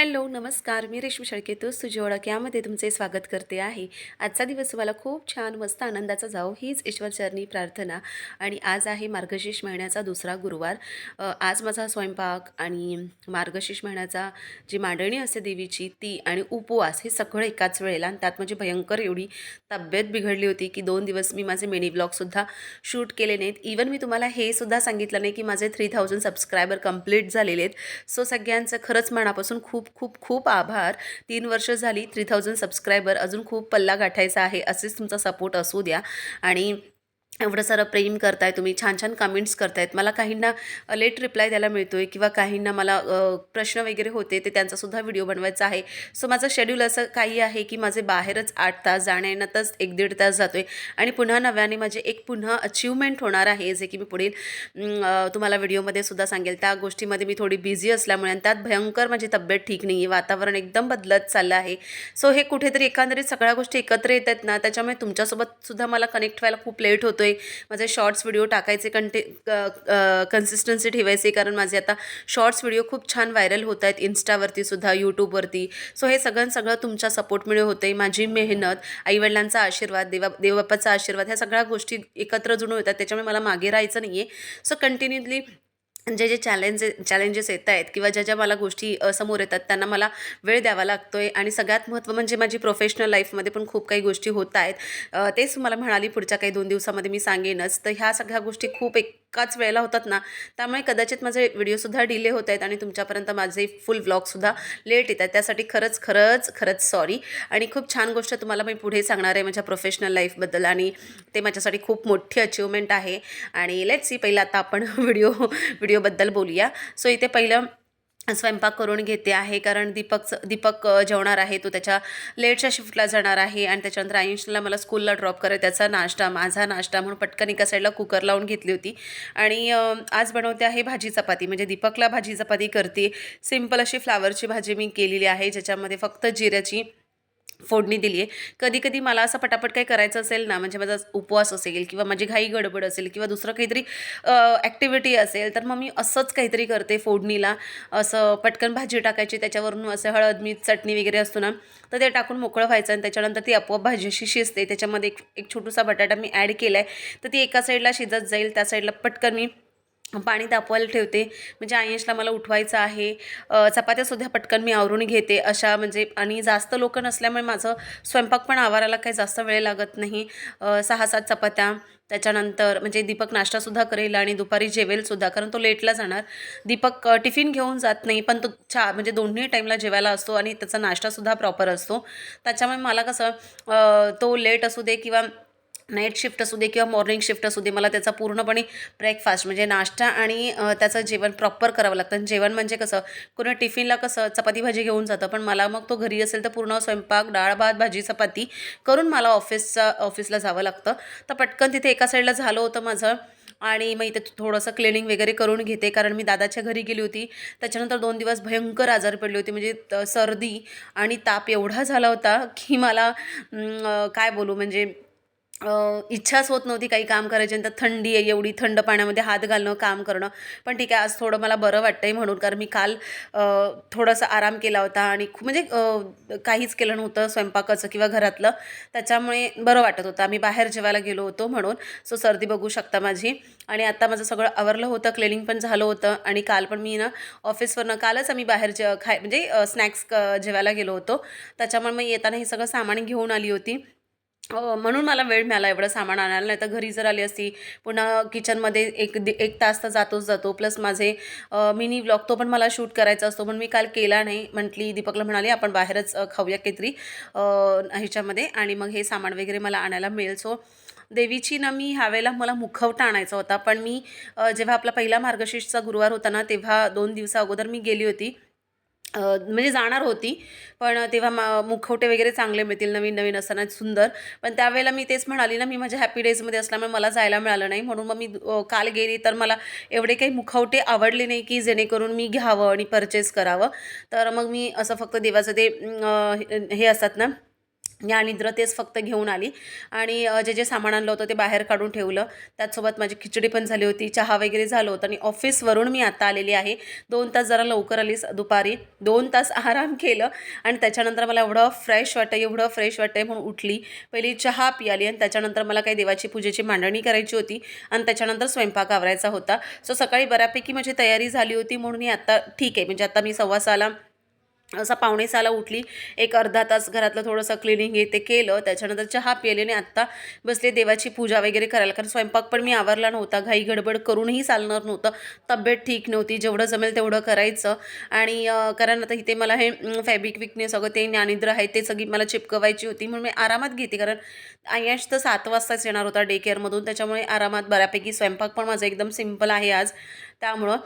Hello नमस्कार. मी रेश्मी शेळके तो सुजी ओळख यामध्ये तुमचे स्वागत करते आहे. आजचा दिवस तुम्हाला खूप छान मस्त आनंदाचा जाओ हीच ईश्वरचरणी प्रार्थना. आणि आज आहे मार्गशीर्ष महिन्याचा दुसरा गुरुवार. आज माझा स्वयंपाक आणि मार्गशीर्ष महिन्याचा जी मांडणी असते देवीची ती आणि उपवास हे सगळं एकाच वेळेला आणि त्यात माझी भयंकर एवढी तब्येत बिघडली होती की दोन दिवस मी माझे मिनी ब्लॉगसुद्धा शूट केले नाहीत. इवन मी तुम्हाला हे सुद्धा सांगितलं नाही की माझे थ्री थाउजंड सबस्क्रायबर कंप्लीट झालेले आहेत. सो सगळ्यांचं खरंच मनापासून खूप खूप खूप आभार. तीन वर्ष झाली थ्री थाउजंड सबस्क्रायबर अजून खूप पल्ला गाठायचा आहे असेच तुमचा सपोर्ट असू द्या. आणि एवढं सारं प्रेम करताय तुम्ही छान छान कमेंट्स करतायत. मला काहींना लेट रिप्लाय द्यायला मिळतो आहे किंवा काहींना मला प्रश्न वगैरे होते ते त्यांचासुद्धा व्हिडिओ बनवायचा आहे. सो माझं शेड्यूल असं काही आहे की माझे बाहेरच आठ तास जाण्या येण्यातच एक दीड तास जातो आहे आणि पुन्हा नव्याने माझे एक पुन्हा अचिव्हमेंट होणार आहे जे की मी पुढील तुम्हाला व्हिडिओमध्ये सुद्धा सांगेल. त्या गोष्टीमध्ये मी थोडी बिझी असल्यामुळे आणि त्यात भयंकर माझी तब्येत ठीक नाही आहे वातावरण एकदम बदलत चाललं आहे. सो हे कुठेतरी एकंदरीत सगळ्या गोष्टी एकत्र येत आहेत ना त्याच्यामुळे तुमच्यासोबत सुद्धा मला कनेक्ट व्हायला खूप लेट होतो आहे माझे शॉर्ट्स व्हिडिओ टाकायचे कंटे कन्सिस्टन्सी ठेवायची कारण माझे आता शॉर्ट्स व्हिडिओ खूप छान व्हायरल होत आहेत इन्स्टावरती सुद्धा यूट्यूबवरती सो हे सगळं सगळं तुमच्या सपोर्टमुळे होते माझी मेहनत आईवडिलांचा आशीर्वाद देवा देवबाप्पाचा आशीर्वाद ह्या सगळ्या गोष्टी एकत्र जुळून होतात. त्याच्यामुळे मला मागे राहायचं नाही आहे सो कंटिन्युअली जे जे चॅलेंजे चॅलेंजेस येत आहेत किंवा ज्या ज्या मला गोष्टी समोर येतात त्यांना मला वेळ द्यावा लागतो आहे आणि सगळ्यात महत्त्व म्हणजे माझी प्रोफेशनल लाईफमध्ये पण खूप काही गोष्टी होत आहेत. तेच मला म्हणाली पुढच्या काही दोन दिवसामध्ये मी सांगेनच. तर ह्या सगळ्या गोष्टी खूप एक एकाच वेळेला होतात ना त्यामुळे कदाचित माझे व्हिडिओसुद्धा डिले होत आहेत आणि तुमच्यापर्यंत माझे फुल व्लॉगसुद्धा लेट येत आहेत. त्यासाठी खरंच खरंच खरंच सॉरी आणि खूप छान गोष्ट तुम्हाला मी पुढे सांगणार आहे माझ्या प्रोफेशनल लाईफबद्दल आणि ते माझ्यासाठी खूप मोठी अचिव्हमेंट आहे. आणि लेट्स सी पहिलं आता आपण व्हिडिओ व्हिडिओबद्दल बोलूया. सो इथे पहिलं स्वयंपाक करून घेते आहे कारण दीपकचं दीपक जेवणार आहे तो त्याच्या लेटच्या शिफ्टला जाणार आहे आणि त्याच्यानंतर आयुषला मला स्कूलला ड्रॉप करत त्याचा नाश्ता माझा नाश्ता म्हणून पटकन एका साईडला कुकर लावून घेतली होती. आणि आज बनवते आहे भाजी चपाती म्हणजे दीपकला भाजी चपाती करते. सिंपल अशी फ्लावरची भाजी मी केलेली आहे ज्याच्यामध्ये फक्त जिऱ्याची फोडणी दिली आहे. कधी कधी मला असं पटापट काही करायचं असेल ना म्हणजे माझा उपवास असेल किंवा माझी घाई गडबड असेल किंवा दुसरं काहीतरी ॲक्टिव्हिटी असेल तर मग मी असंच काहीतरी करते फोडणीला. असं पटकन भाजी टाकायची त्याच्यावरून असं हळद मीठ चटणी वगैरे असतो ना तर ते टाकून मोकळं व्हायचं आणि त्याच्यानंतर ती आपोआप भाजी अशी शिजते. त्याच्यामध्ये एक एक छोटूसा बटाटा मी ॲड केला आहे तर ती एका साईडला शिजत जाईल त्या साईडला पटकन मी पाणी तापवायला ठेवते. म्हणजे आयशला मला उठवायचं आहे. चपात्यासुद्धा पटकन मी आवरून घेते. अशा म्हणजे आणि जास्त लोक नसल्यामुळे माझं स्वयंपाक पण आवाराला काही जास्त वेळ लागत नाही. सहा सात चपात्या. त्याच्यानंतर म्हणजे दीपक नाश्तासुद्धा करेल आणि दुपारी जेवेलसुद्धा कारण तो लेटला जाणार. दीपक टिफिन घेऊन जात नाही पण तो चा म्हणजे दोन्ही टाईमला जेवायला असतो आणि त्याचा नाश्तासुद्धा प्रॉपर असतो. त्याच्यामुळे मला कसं तो लेट असू दे किंवा नाईट शिफ्ट असू दे किंवा मॉर्निंग शिफ्ट असू दे मला त्याचा पूर्णपणे ब्रेकफास्ट म्हणजे नाश्ता आणि त्याचं जेवण प्रॉपर करावं लागतं. आणि जेवण म्हणजे कसं कोणी टिफिनला कसं चपाती भाजी घेऊन जातं पण मला मग तो घरी असेल तर पूर्ण स्वयंपाक डाळ भात भाजी चपाती करून मला ऑफिसचा ऑफिसला जावं लागतं. तर पटकन तिथे एका साईडला झालं होतं माझं आणि मग इथे थोडंसं क्लिनिंग वगैरे करून घेते कारण मी दादाच्या घरी गेली होती. त्याच्यानंतर दोन दिवस भयंकर आजार पडली होती म्हणजे सर्दी आणि ताप एवढा झाला होता की मला काय बोलू म्हणजे इच्छाच होत नव्हती काही काम करायची नंतर थंडी आहे एवढी थंड पाण्यामध्ये हात घालणं काम करणं. पण ठीक आहे आज थोडं मला बरं वाटतं आहे म्हणून कारण मी काल थोडासा आराम केला होता आणि खूप म्हणजे काहीच केलं नव्हतं स्वयंपाकाचं किंवा घरातलं. त्याच्यामुळे बरं वाटत होतं. आम्ही बाहेर जेवायला गेलो होतो म्हणून. सो सर्दी बघू शकता माझी. आणि आता माझं सगळं आवरलं होतं क्लिनिंग पण झालं होतं आणि काल पण मी ना ऑफिसवरनं कालच आम्ही बाहेर जे खाय म्हणजे स्नॅक्स जेवायला गेलो होतो. त्याच्यामुळे मग येताना हे सगळं सामान घेऊन आली होती. म्हणून मला वेळ मिळाला एवढं सामान आणायला. नाही तर घरी जर आली असती पुन्हा किचनमध्ये एक दि एक तास तर जातोच जातो. प्लस माझे मिनी व्लॉग तो पण मला शूट करायचा असतो. पण मी काल केला नाही. म्हटली दीपकला म्हणाली आपण बाहेरच खाऊया काहीतरी. ह्याच्यामध्ये. आणि मग हे सामान वगैरे मला आणायला मिळेल. सो देवीची ना मी ह्यावेळेला मला मुखवटा आणायचा होता. पण मी जेव्हा आपला पहिला मार्गशीर्षचा गुरुवार होता ना तेव्हा दोन दिवसा अगोदर मी गेली होती. म्हणजे जाणार होती. पण तेव्हा मा मुखवटे वगैरे चांगले मिळतील नवीन नवीन असताना सुंदर. पण त्यावेळेला मी तेच म्हणाली ना मी माझ्या हॅपी डेजमध्ये असल्यामुळे मला जायला मिळालं नाही. म्हणून मग मी काल गेली तर मला एवढे काही मुखवटे आवडले नाही की जेणेकरून मी घ्यावं आणि परचेस करावं. तर मग मी असं फक्त देवाचं ते हे- हे असतात ना ज्ञानिद्र तेच फक्त घेऊन आली. आणि जे जे सामान आणलं होतं ते बाहेर काढून ठेवलं. त्याचसोबत माझी खिचडी पण झाली होती चहा वगैरे झालं होतं आणि ऑफिसवरून मी आता आलेली आहे. दोन तास जरा लवकर आली स- दुपारी. दोन तास आराम केलं आणि त्याच्यानंतर मला एवढं फ्रेश वाटतं एवढं फ्रेश वाटतंय म्हणून उठली. पहिली चहा पियाली आणि त्याच्यानंतर मला काही देवाची पूजेची मांडणी करायची होती आणि त्याच्यानंतर स्वयंपाक आवरायचा होता. सो सकाळी बऱ्यापैकी माझी तयारी झाली होती म्हणून मी आता ठीक आहे. म्हणजे आता मी सव्वा सहाला असा पावणे उठली एक अर्धा तास घरातलं थोडंसं क्लिनिंग हे ते केलं त्याच्यानंतर चहा पिले आणि आत्ता बसले देवाची पूजा वगैरे करायला. कारण स्वयंपाक पण मी आवरला नव्हता घाई गडबड करूनही चालणार नव्हतं तब्येत ठीक नव्हती जेवढं जमेल तेवढं करायचं. आणि कारण आता इथे मला हे फॅब्रिक विकनेस सगळं ते ज्ञानिद्र आहे ते सगळी मला चिपकवायची होती म्हणून मी आरामात घेते. कारण आयश तर सात वाजताच येणार होता डे केअरमधून त्याच्यामुळे आरामात बऱ्यापैकी स्वयंपाक पण माझा एकदम सिंपल आहे आज. त्यामुळं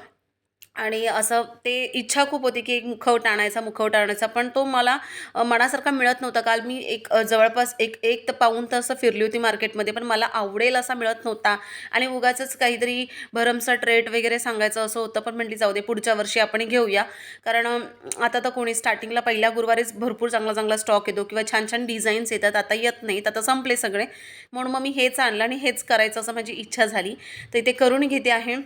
आणि असं ते इच्छा खूप होती की एक मुखवट आणायचा मुखवटा आणायचा. पण तो मला मनासारखा मिळत नव्हता. काल मी एक जवळपास एक एक तर पाऊन तास फिरली होती मार्केटमध्ये पण मला आवडेल असा मिळत नव्हता. आणि उगाचंच काहीतरी भरमसाठ रेट वगैरे सांगायचं असं होतं पण म्हटली जाऊ दे पुढच्या वर्षी आपण घेऊया. कारण आता तर कोणी स्टार्टिंगला पहिल्या गुरुवारीच भरपूर चांगला चांगला स्टॉक येतो किंवा छान छान डिझाईन्स येतात. आता येत नाहीत. आता संपले सगळे. म्हणून मग मी हेच आणलं आणि हेच करायचं असं माझी इच्छा झाली. तर ते करून घेते आहे.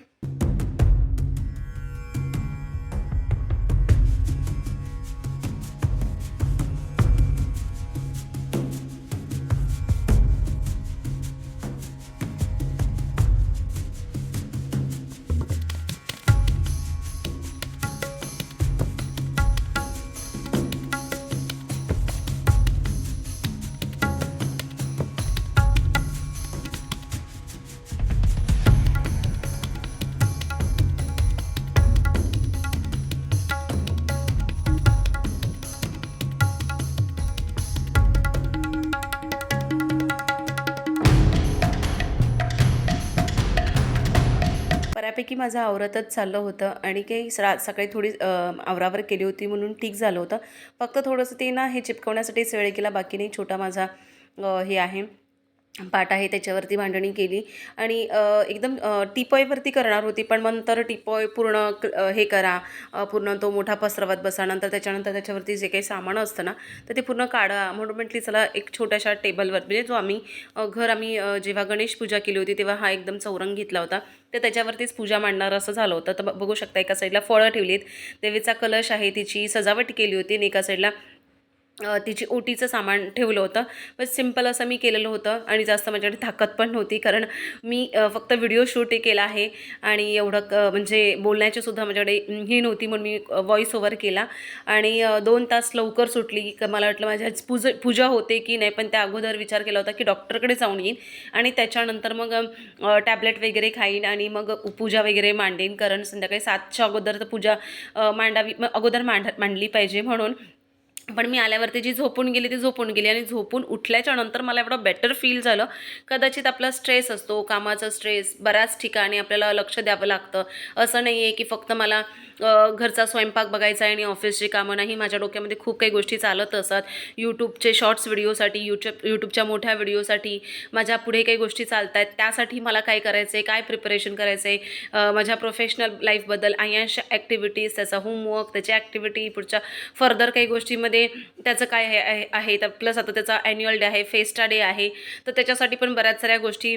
बऱ्यापैकी माझं आवरतच चाललं होतं आणि काही रा सकाळी थोडी आवरावर केली होती म्हणून ठीक झालं होतं. फक्त थोडंसं ते ना हे चिपकवण्यासाठी वेळ केला बाकी नाही छोटा माझा हे आहे. पाट आहे त्याच्यावरती मांडणी केली. आणि एकदम टिपॉयवरती करणार होती पण मग नंतर टिपॉय पूर्ण हे करा पूर्ण तो मोठा पसरवत बसा नंतर त्याच्यानंतर त्याच्यावरती जे काही सामान असतं ना तर ते पूर्ण काढा. म्हणून म्हटली चला एक छोट्याशा टेबलवर म्हणजे जो आम्ही घर आम्ही जेव्हा गणेश पूजा केली होती तेव्हा हा एकदम चौरंग घेतला होता. तर त्याच्यावरतीच पूजा मांडणार असं झालं होतं. तर ब- बघू शकता एका साईडला फळं ठेवली आहेत देवीचा कलश आहे तिची सजावट केली होती आणि एका साईडला तिची ओटीचं सामान ठेवलं होतं. बस सिंपल असं मी केलेलं होतं आणि जास्त माझ्याकडे ताकद पण नव्हती. कारण मी फक्त व्हिडिओ शूट केला आहे आणि एवढं क म्हणजे बोलण्याची सुद्धा माझ्याकडे ही नव्हती म्हणून मी व्हॉईस ओव्हर केला. आणि दोन तास लवकर सुटली. की मला वाटलं माझ्या पूज पूजा होते की नाही पण त्या अगोदर विचार केला होता की डॉक्टरकडे जाऊन येईन आणि त्याच्यानंतर मग टॅबलेट वगैरे खाईन आणि मग पूजा वगैरे मांडेन. कारण संध्याकाळी सातच्या अगोदर तर पूजा मांडावी अगोदर मांड मांडली पाहिजे म्हणून. पण मी आल्यावरती जी झोपून गेली ती झोपून गेली आणि झोपून उठल्याच्या नंतर मला एवढं बेटर फील झालं. कदाचित आपला स्ट्रेस असतो कामाचा स्ट्रेस बऱ्याच ठिकाणी आपल्याला लक्ष द्यावं लागतं. असं नाही आहे की फक्त मला घरचा स्वयंपाक बघायचा आहे आणि ऑफिसची कामं नाही. माझ्या डोक्यामध्ये खूप काही गोष्टी चालत असतात. यूट्यूबचे शॉर्ट्स व्हिडिओसाठी यूट्यूब यूट्यूबच्या मोठ्या व्हिडिओसाठी माझ्या पुढे काही गोष्टी चालत आहेत त्यासाठी मला काय करायचं आहे काय प्रिपरेशन करायचं आहे माझ्या प्रोफेशनल लाईफबद्दल आयांश ॲक्टिव्हिटीज त्याचा होमवर्क त्याची ॲक्टिव्हिटी पुढच्या फर्दर काही गोष्टीमध्ये त्याचं काय आहे आहे. तर प्लस आता त्याचा ॲन्युअल डे आहे फेस्टा डे आहे. तर त्याच्यासाठी पण बऱ्याच साऱ्या गोष्टी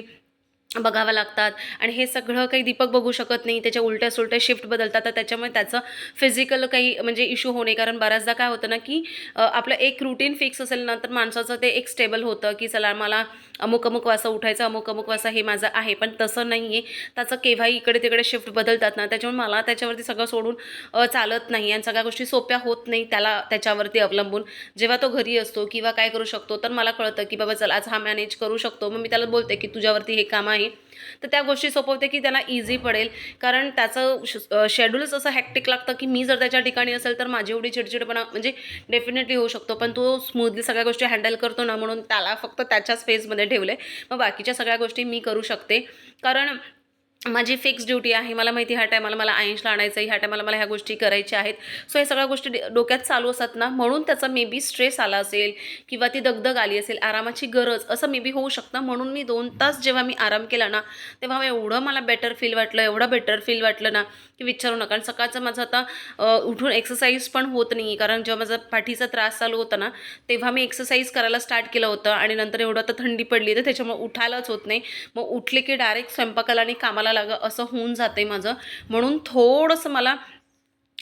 बघावं लागतात. आणि हे सगळं काही दीपक बघू शकत नाही. त्याच्या उलट्या सुलट्या शिफ्ट बदलतात. तर त्याच्यामुळे त्याचं फिजिकल काही म्हणजे इश्यू होणे कारण बऱ्याचदा काय होतं ना की आपलं एक रुटीन फिक्स असेल ना तर माणसाचं ते एक स्टेबल होतं की चला मला अमुक अमुक वासा उठायचं अमुक अमुक वासा हे माझं आहे. पण तसं नाही आहे त्याचं केव्हाही इकडे तिकडे शिफ्ट बदलतात ना त्याच्यामुळे मला त्याच्यावरती सगळं सोडून चालत नाही. आणि सगळ्या गोष्टी सोप्या होत नाही त्याला त्याच्यावरती अवलंबून. जेव्हा तो घरी असतो किंवा काय करू शकतो तर मला कळतं की बाबा चला आज हा मॅनेज करू शकतो. मग मी त्याला बोलते की तुझ्यावरती हे काम आहे. तर त्या गोष्टी सोपवते की त्याला इझी पडेल. कारण त्याचं शेड्यूलच असं हॅक्टिक लागतं की मी जर त्याच्या ठिकाणी असेल तर माझी एवढी चिडचिडपणा म्हणजे डेफिनेटली होऊ शकतो. पण तो स्मूथली सगळ्या गोष्टी हँडल करतो ना म्हणून त्याला फक्त त्याच्याच फेजमध्ये ठेवलं आहे मग बाकीच्या सगळ्या गोष्टी मी करू शकते. कारण माझी फिक्स ड्युटी आहे. मला माहिती ह्या टायमाला मला आयन्सला आणायचं आहे ह्या टायमाला मला ह्या गोष्टी करायच्या आहेत. सो या सगळ्या गोष्टी डोक्यात चालू असतात ना म्हणून त्याचा मे बी स्ट्रेस आला असेल किंवा ती दगदग आली असेल आरामाची गरज असं मे बी होऊ शकतं. म्हणून मी दोन तास जेव्हा मी आराम केला ना तेव्हा एवढं मला बेटर फील वाटलं एवढं बेटर फील वाटलं ना की विचारू नका. आणि सकाळचं माझं आता उठून एक्सरसाइज पण होत नाही कारण जेव्हा माझा पाठीचा त्रास चालू होता ना तेव्हा मी एक्सरसाइज करायला स्टार्ट केलं होतं. आणि नंतर एवढं आता थंडी पडली तर त्याच्यामुळे उठायलाच होत नाही. मग उठले की डायरेक्ट स्वयंपाकाला आणि कामाला लागं असं होऊन जाते माझं. म्हणून थोडंसं मला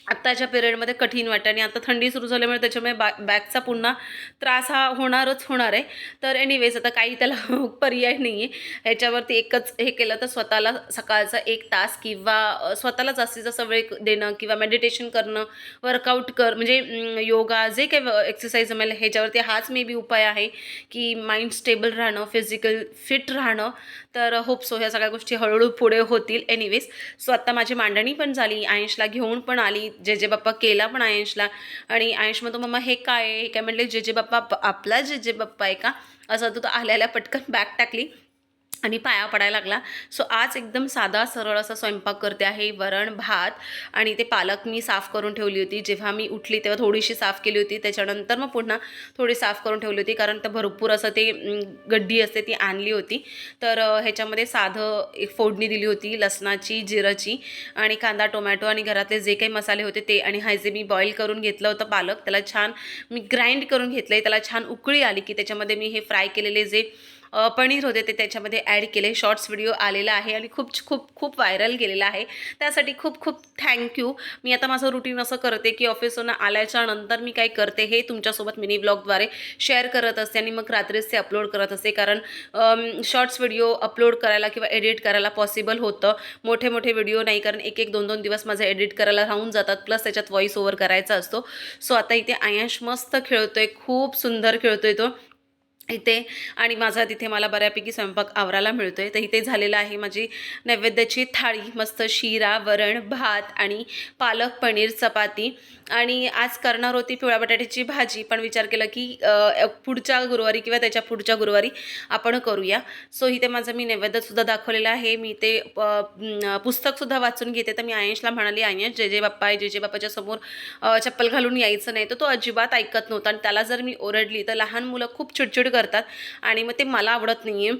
आत्ताच्या पिरियडमध्ये कठीण वाटतं आणि आता थंडी सुरू झाल्यामुळे त्याच्यामुळे बॅ बॅकचा पुन्हा त्रास हा होणारच होणार आहे. तर एनिवेज आता काही त्याला पर्याय नाही आहे ह्याच्यावरती एकच हे केलं तर स्वतःला सकाळचा एक तास किंवा स्वतःला जास्तीत जास्त वेळ देणं किंवा मेडिटेशन करणं वर्कआउट कर म्हणजे योगा जे काही एक्सरसाइज जमेल ह्याच्यावरती हाच मे बी उपाय आहे की माइंड स्टेबल राहणं फिजिकल फिट राहणं. तर होप सो हो, ह्या सगळ्या गोष्टी हळूहळू पुढे होतील. एनिवेज सो आत्ता माझी मांडणी पण झाली. आयुषला घेऊन पण आली. जे जे बाप्पा केला पण आयुषला आणि आयुष म्हणतो मम्मा हे काय आहे? हे काय म्हटले जे जे बाप्पा आपला जे जे बाप्पा आहे का? असं तू तो आल्याला पटकन बॅग टाकली. आणि पाया पडायला लागला. सो आज एकदम साधा सरळ असा स्वयंपाक करते आहे वरण भात आणि ते पालक मी साफ करून ठेवली होती. जेव्हा मी उठली तेव्हा थोडीशी साफ केली होती. त्याच्यानंतर मग पुन्हा थोडी साफ करून ठेवली होती कारण तर भरपूर असं ते गड्डी असते ती आणली होती. तर ह्याच्यामध्ये साधं एक फोडणी दिली होती लसणाची जिराची आणि कांदा टोमॅटो आणि घरातले जे काही मसाले होते ते. आणि हा जे मी बॉईल करून घेतलं होतं पालक त्याला छान मी ग्राइंड करून घेतलं आहे त्याला छान उकळी आली की त्याच्यामध्ये मी हे फ्राय केलेले जे पनीर होते ते त्याच्यामध्ये ॲड केले. शॉर्ट्स व्हिडिओ आलेला आहे आणि खूप खूप खूप व्हायरल गेलेला आहे. त्यासाठी खूप खूप थँक्यू मी आता माझं रुटीन असं करते की ऑफिसवरून आल्याच्यानंतर मी काय करते हे तुमच्यासोबत मिनी ब्लॉगद्वारे शेअर करत असते आणि मग रात्रीच ते अपलोड करत असते. कारण शॉर्ट्स व्हिडिओ अपलोड करायला किंवा एडिट करायला पॉसिबल होतं. मोठे मोठे व्हिडिओ नाही कारण एक एक दोन दोन दिवस माझे एडिट करायला राहून जातात. प्लस त्याच्यात व्हॉइस ओव्हर करायचा असतो. सो आता इथे आयांश मस्त खेळतोय. खूप सुंदर खेळतोय तो. इथे. आणि माझा तिथे मला बऱ्यापैकी स्वयंपाक आवरायला आहे तर इथे झालेलं आहे माझी नैवेद्याची थाळी. मस्त शिरा वरण भात आणि पालक पनीर चपाती. आणि आज करणार होती पिवळ्या बटाट्याची भाजी. पण विचार केला की पुढच्या गुरुवारी किंवा त्याच्या पुढच्या गुरुवारी आपण करूया. सो इथे माझं मी नैवेद्यसुद्धा दाखवलेलं आहे. मी ते पुस्तकसुद्धा वाचून घेते. तर मी आयंशला म्हणाली आयंश जे जे बाप्पा आहे जे जे बाप्पाच्या समोर चप्पल घालून यायचं नाही. तर तो अजिबात ऐकत नव्हता. आणि त्याला जर मी ओरडली तर लहान मुलं खूप चिडचिड करतात आणि मग ते मला आवडत नाही आहे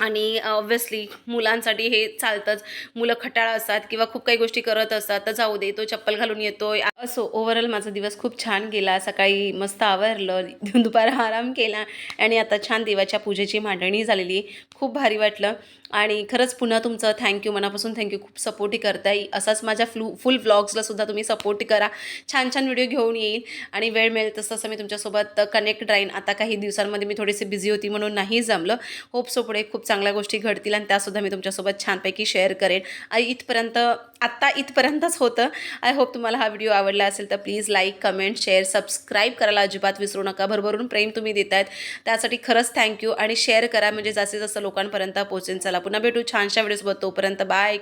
आणि ऑब्व्हियसली मुलांसाठी हे चालतंच. मुलं खटाळ असतात किंवा खूप काही गोष्टी करत असतात तर जाऊ दे तो चप्पल घालून येतोय. असो ओव्हरऑल माझा दिवस खूप छान गेला. सकाळी मस्त आवरलं दुपार आराम केला आणि आता छान देवाच्या पूजेची मांडणी झालेली. खूप भारी वाटलं. आणि खरंच पुन्हा तुमचं थँक्यू मनापासून थँक्यू खूप सपोर्टी करताय. असाच माझ्या फ्लू फुल व्लॉग्सलासुद्धा तुम्ही सपोर्ट करा. छान छान व्हिडिओ घेऊन येईल. आणि वेळ मिळेल तसं तसं मी तुमच्यासोबत कनेक्ट राहीन. आता काही दिवसांमध्ये मी थोडीशी बिझी होती म्हणून नाही जमलं. होप सो पुढे खूप चांगल्या गोष्टी घडतील आणि त्यासुद्धा मी तुमच्यासोबत छानपैकी शेअर करेन. आई इथपर्यंत आत्ता इथपर्यंतच होतं. आय होप तुम्हाला हा व्हिडिओ आवडला असेल तर please like comment share subscribe करायला अजिबात विसरू नका. भरभरून प्रेम तुम्ही देत आहेत त्यासाठी खरंच थँक्यू आणि शेअर करा म्हणजे जास्तीत जास्त लोकांपर्यंत पोहोचेन. चला पुन्हा भेटू. छानशा व्हिडिओसोबत तोपर्यंत बाय.